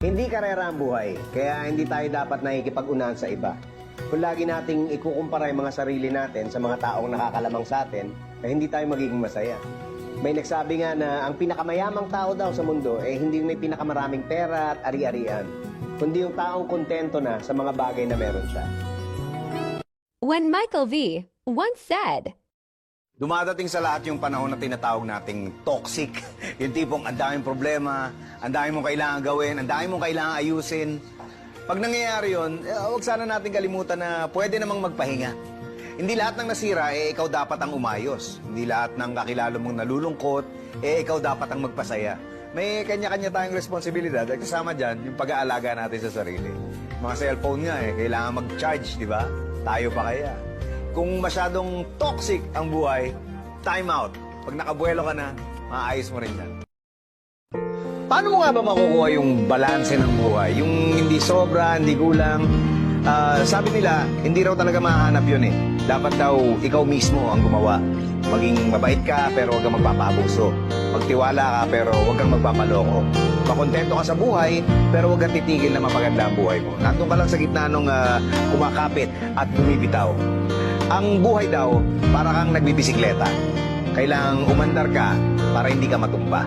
Hindi karera ang buhay, kaya hindi tayo dapat nakikipag-unahan sa iba. Kung lagi nating ikukumpara yung mga sarili natin sa mga taong nakakalamang sa atin, eh hindi tayo magiging masaya. May nagsabi nga na ang pinakamayamang tao daw sa mundo eh hindi yung may pinakamaraming pera at ari-arian, kundi yung taong kontento na sa mga bagay na meron siya. When Michael V. once said, Dumadating sa lahat yung panahon na tinatawag nating toxic. yung tipong ang daming problema, ang dami mong kailangan gawin, ang dami mong kailangan ayusin. Pag nangyayari yun, eh, huwag sana natin kalimutan na pwede namang magpahinga. Hindi lahat ng nasira, eh ikaw dapat ang umayos. Hindi lahat ng kakilala mong nalulungkot, eh ikaw dapat ang magpasaya. May kanya-kanya tayong responsibilidad at kasama dyan yung pag-aalaga natin sa sarili. Mga cellphone nga eh, kailangan mag-charge, di ba? Tayo pa kaya? Kung masyadong toxic ang buhay, time out. Pag nakabuelo ka na, maayos mo rin yan. Paano mo nga ba makukuha yung balanse ng buhay? Yung hindi sobra, hindi kulang. Ah, sabi nila, hindi raw talaga mahanap yun eh. Dapat daw ikaw mismo ang gumawa. Maging mabait ka pero huwag kang magpapabuso. Magtiwala ka pero huwag kang magpapaloko. Makontento ka sa buhay pero huwag kang titigil na mapaganda ang buhay mo. Nandun ka lang sa gitna nung ah, kumakapit at bumibitaw. Ang buhay daw, para kang nagbibisikleta. Kailangang umandar ka para hindi ka matumba.